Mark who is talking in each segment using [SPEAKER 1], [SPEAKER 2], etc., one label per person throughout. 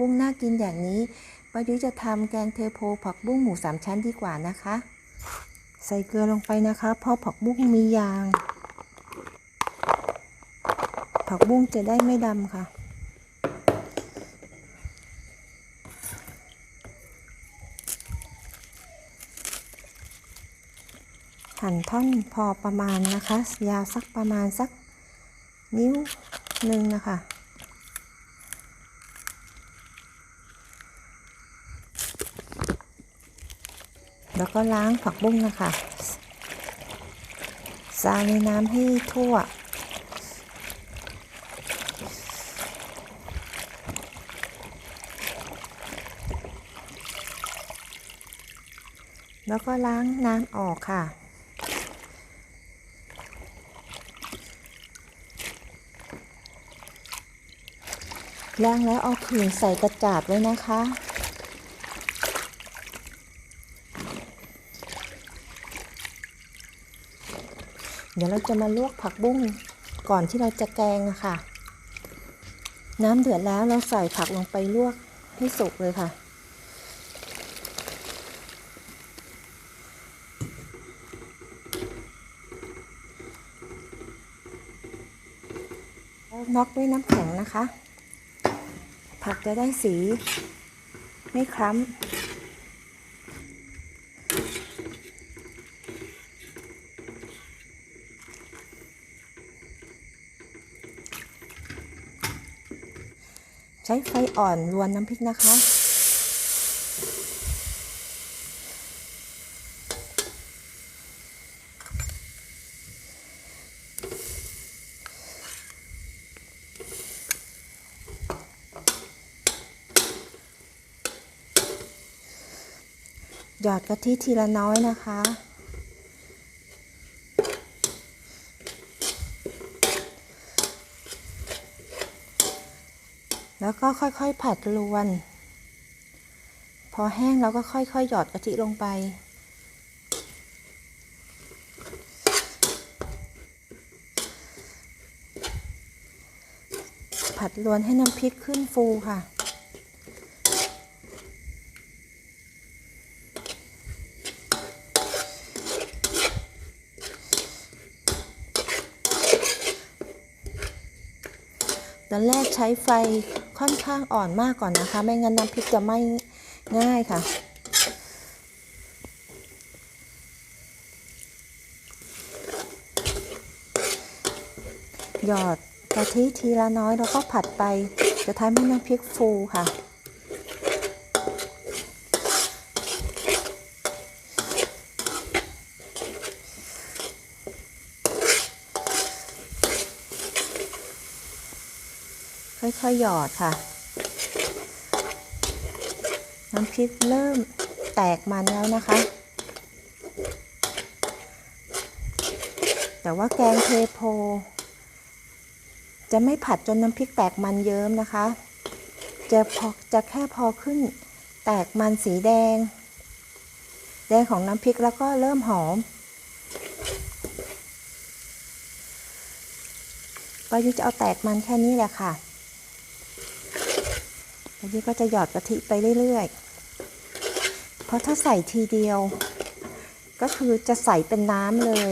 [SPEAKER 1] บุ้งน่ากินอย่างนี้ป้ายุ้ยจะทำแกงเทโพผักบุ้งหมูสามชั้นดีกว่านะคะ ใส่เกลือลงไปนะคะเพราะผักบุ้งมียาง ผักบุ้งจะได้ไม่ดำค่ะ หั่นท่อนพอประมาณนะคะ ยาวสักประมาณสักนิ้วหนึ่งนะคะ แล้วก็ล้างผักบุ้งนะคะใส่ในน้ำให้ทั่ว แล้วก็ล้างน้ำออกค่ะล้างแล้วเอาขืนใส่กระจาดไว้นะคะ ดี๋ยวเราจะมาลวกผักบุ้งก่อนที่เราจะแกงอะค่ะน้ำเดือดแล้วเราใส่ผักลงไปลวกให้สุกเลยค่ะแล้วน็อกด้วยน้ำแข็งนะคะ ผักจะได้สีไม่คล้ำ ช้ไฟอ่อนรวนน้ำพริกนะคะ หยอดกะทิทีละน้อยนะคะ แล้วก็ค่อยๆผัดรวน พอแห้งเราก็ค่อยๆหยอดกะทิลงไป ผัดรวนให้น้ำพริกขึ้นฟูค่ะตอนแรกใช้ไฟ ค่อนข้างอ่อนมากก่อนนะคะ ไม่งั้นน้ำพริกจะไม่ง่ายค่ะหยอดกะทิทีละน้อยแล้วก็ผัดไปจะทำให้น้ำพริกฟูค่ะ ค่อยๆหยอดค่ะ น้ำพริกเริ่มแตกมันแล้วนะคะ แต่ว่าแกงเทโพ จะไม่ผัดจนน้ำพริกแตกมันเยิ้มนะคะ จะพอจะแค่พอขึ้นแตกมันสีแดง แดงของน้ำพริกแล้วก็เริ่มหอมป้ายุจะเอาแตกมันแค่นี้แหละค่ะ อันนี้ก็จะหยอดกะทิไปเรื่อยๆ เพราะถ้าใส่ทีเดียว ก็คือจะใส่เป็นน้ำเลย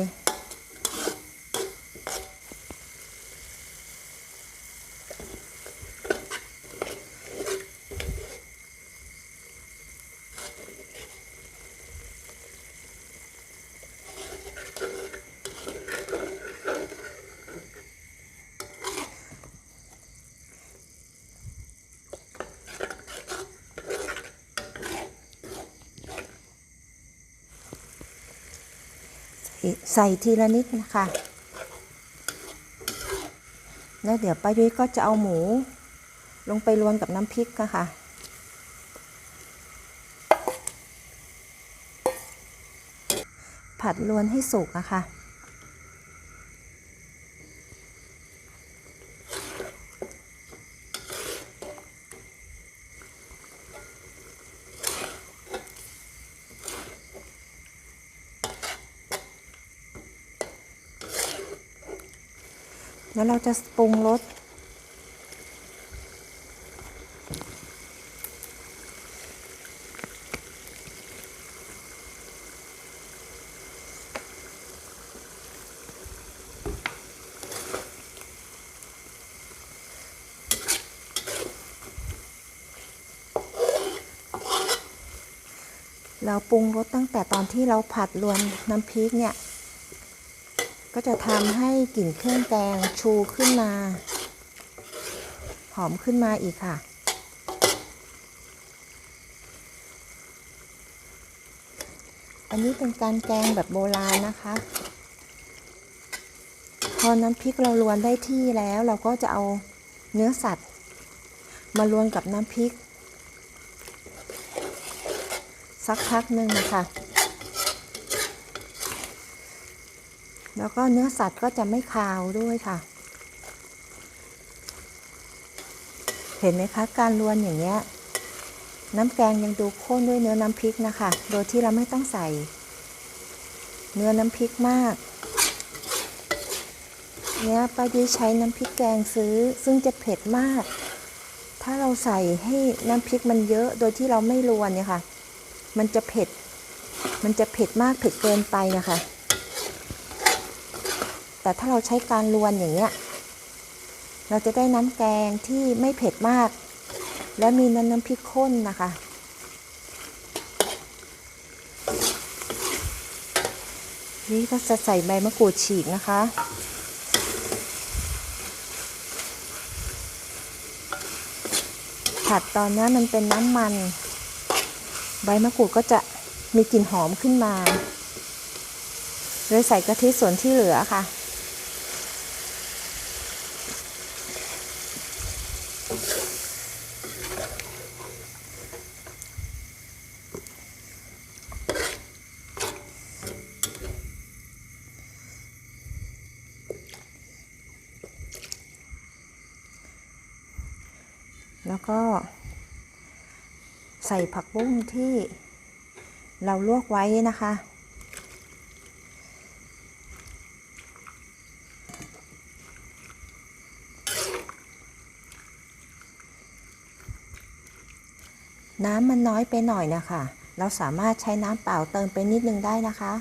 [SPEAKER 1] ใส่ทีละนิดนะคะ แล้วเดี๋ยวป้ายุ้ยก็จะเอาหมู ลงไปรวนกับน้ำพริกค่ะค่ะผัดรวนให้สุกนะคะ แล้วเราจะปรุงรสเราปรุงรสตั้งแต่ตอนที่เราผัดรวนน้ำพริกเนี่ย ก็จะทำให้กลิ่นเครื่องแกงชูขึ้นมา หอมขึ้นมาอีกค่ะ อันนี้เป็นการแกงแบบโบราณนะคะ พอน้ำพริกเราลวนได้ที่แล้วเราก็จะเอาเนื้อสัตว์ มาลวนกับน้ำพริก สักพักหนึ่งนะคะ แล้วก็เนื้อสัตว์ก็จะไม่คาวด้วยค่ะ เห็นไหมคะการลวนอย่างเงี้ยน้ำแกงยังดูข้นด้วยเนื้อน้ำพริกนะคะ โดยที่เราไม่ต้องใส่ เนื้อน้ำพริกมากเนี้ยป้ายุ้ยใช้น้ำพริกแกงซื้อ ซึ่งจะเผ็ดมาก ถ้าเราใส่ให้น้ำพริกมันเยอะโดยที่เราไม่รวนเนี่ยค่ะ มันจะเผ็ด มันจะเผ็ดมากเผ็ดเกินไปนะคะ แต่ถ้าเราใช้การรวนอย่างเงี้ย เราจะได้น้ำแกงที่ไม่เผ็ดมาก และมีน้ำน้ำพริกข้นนะคะ นี่ก็จะใส่ใบมะกรูดฉีกนะคะผัดตอนนี้มันเป็นน้ำมัน ใบมะกรูดก็จะมีกลิ่นหอมขึ้นมา เลยใส่กะทิส่วนที่เหลือค่ะ แล้วก็ ใส่ผักบุ้งที่เราลวกไว้นะคะ น้ำมันน้อยไปหน่อยนะคะ เราสามารถใช้น้ำเปล่าเติมไปนิดนึงได้นะคะ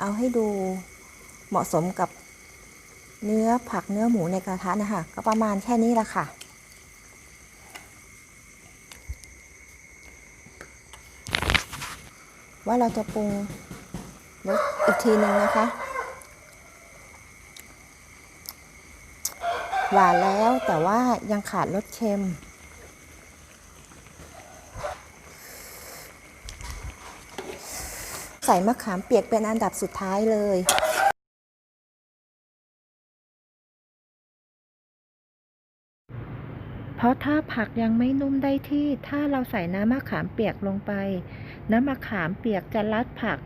[SPEAKER 1] เอาให้ดูเหมาะสมกับ เนื้อผักเนื้อหมูในกระทะนะคะ ก็ประมาณแค่นี้แหละค่ะว่าเราจะปรุงรสอีกทีหนึ่งนะคะ หวานแล้วแต่ว่ายังขาดรสเค็ม ใส่มะขามเปียกเป็นอันดับสุดท้ายเลย ราะถ้าผักยังไม่นุ่มได้ที่ถ้าเราใส่น้ำมะขามเปียกลงไป น้ำมะขามเปียกจะรัดผัก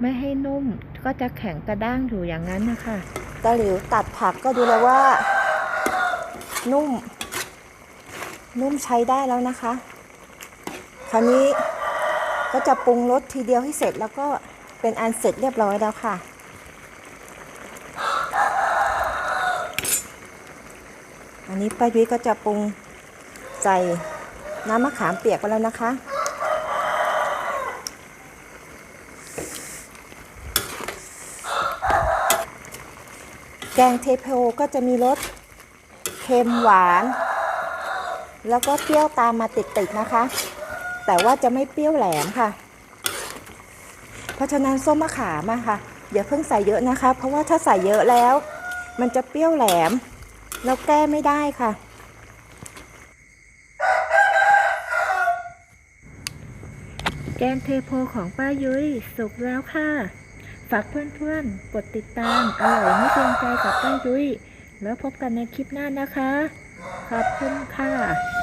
[SPEAKER 1] ไม่ให้นุ่มก็จะแข็งกระด้างอยู่อย่างนั้นนะคะตะหลิวตัดผักก็ดูแล้วว่า นุ่ม นุ่มใช้ได้แล้วนะคะ คราวนี้ก็จะปรุงรสทีเดียวให้เสร็จแล้วก็เป็นอันเสร็จเรียบร้อยแล้วค่ะ อันนี้ป้ายุ้ยก็จะปรุงใส่น้ำมะขามเปียกไปแล้วนะคะ แกงเทโพก็จะมีรสเค็มหวาน แล้วก็เปรี้ยวตามมาติดๆนะคะ แต่ว่าจะไม่เปรี้ยวแหลมค่ะ เพราะฉะนั้นส้มมะขามอะค่ะอย่าเพิ่งใส่เยอะนะคะ เพราะว่าถ้าใส่เยอะแล้ว มันจะเปรี้ยวแหลม เราแก้ไม่ได้ค่ะ
[SPEAKER 2] แกงเทโพของป้ายุ้ยสุกแล้วค่ะ ฝากเพื่อนๆ กดติดตาม อร่อยไม่เกรงใจกับป้ายุ้ย แล้วพบกันในคลิปหน้านะคะ ขอบคุณค่ะ